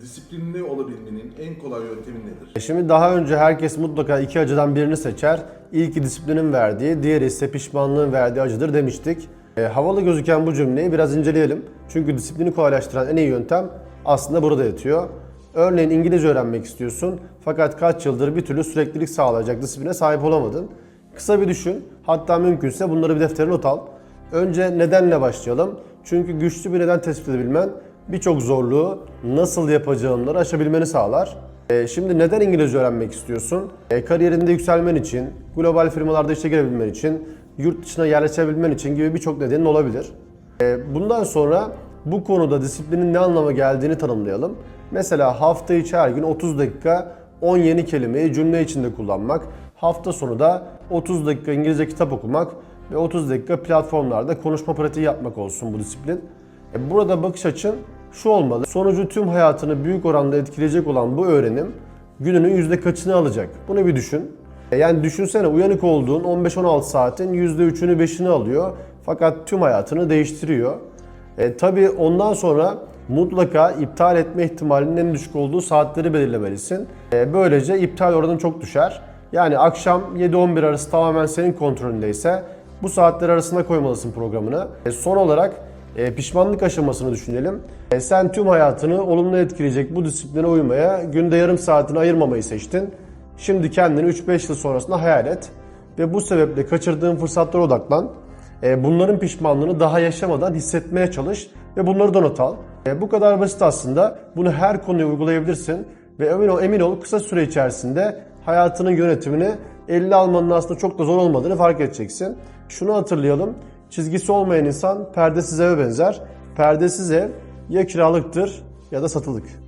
disiplinli olabilmenin en kolay yöntemi nedir? Şimdi daha önce herkes mutlaka iki acıdan birini seçer. İlki disiplinin verdiği, diğeri ise pişmanlığın verdiği acıdır demiştik. E, havalı gözüken bu cümleyi biraz inceleyelim. Çünkü disiplini kolaylaştıran en iyi yöntem aslında burada yatıyor. Örneğin İngilizce öğrenmek istiyorsun fakat kaç yıldır bir türlü süreklilik sağlayacak disipline sahip olamadın. Kısa bir düşün, hatta mümkünse bunları bir deftere not al. Önce nedenle başlayalım. Çünkü güçlü bir neden tespit edebilmen birçok zorluğu nasıl yapacağınları aşabilmeni sağlar. E, şimdi neden İngilizce öğrenmek istiyorsun? E, kariyerinde yükselmen için, global firmalarda işe girebilmen için, yurt dışına yerleşebilmen için gibi birçok nedenin olabilir. E, bundan sonra bu konuda disiplinin ne anlama geldiğini tanımlayalım. Mesela hafta içi her gün 30 dakika 10 yeni kelimeyi cümle içinde kullanmak, hafta sonu da 30 dakika İngilizce kitap okumak ve 30 dakika platformlarda konuşma pratiği yapmak olsun bu disiplin. E, Burada bakış açın şu olmalı. Sonucu tüm hayatını büyük oranda etkileyecek olan bu öğrenim gününün yüzde kaçını alacak? Bunu bir düşün. E, Yani düşünsene uyanık olduğun 15-16 saatin %3'ünü 5'ini alıyor. Fakat tüm hayatını değiştiriyor. E, tabii ondan sonra mutlaka iptal etme ihtimalinin en düşük olduğu saatleri belirlemelisin. E, böylece iptal oranın çok düşer. Yani akşam 7-11 arası tamamen senin kontrolündeyse bu saatler arasında koymalısın programını. E, son olarak e, pişmanlık aşamasını düşünelim. E, sen tüm hayatını olumlu etkileyecek bu disipline uymaya günde yarım saatini ayırmamayı seçtin. Şimdi kendini 3-5 yıl sonrasında hayal et ve bu sebeple kaçırdığın fırsatlara odaklan. E, bunların pişmanlığını daha yaşamadan hissetmeye çalış ve bunları da not al. E, bu kadar basit aslında. Bunu her konuya uygulayabilirsin ve emin ol, emin ol kısa süre içerisinde hayatının yönetimini eline almanın aslında çok da zor olmadığını fark edeceksin. Şunu hatırlayalım. Çizgisi olmayan insan perdesiz eve benzer. Perdesiz ev ya kiralıktır ya da satılık.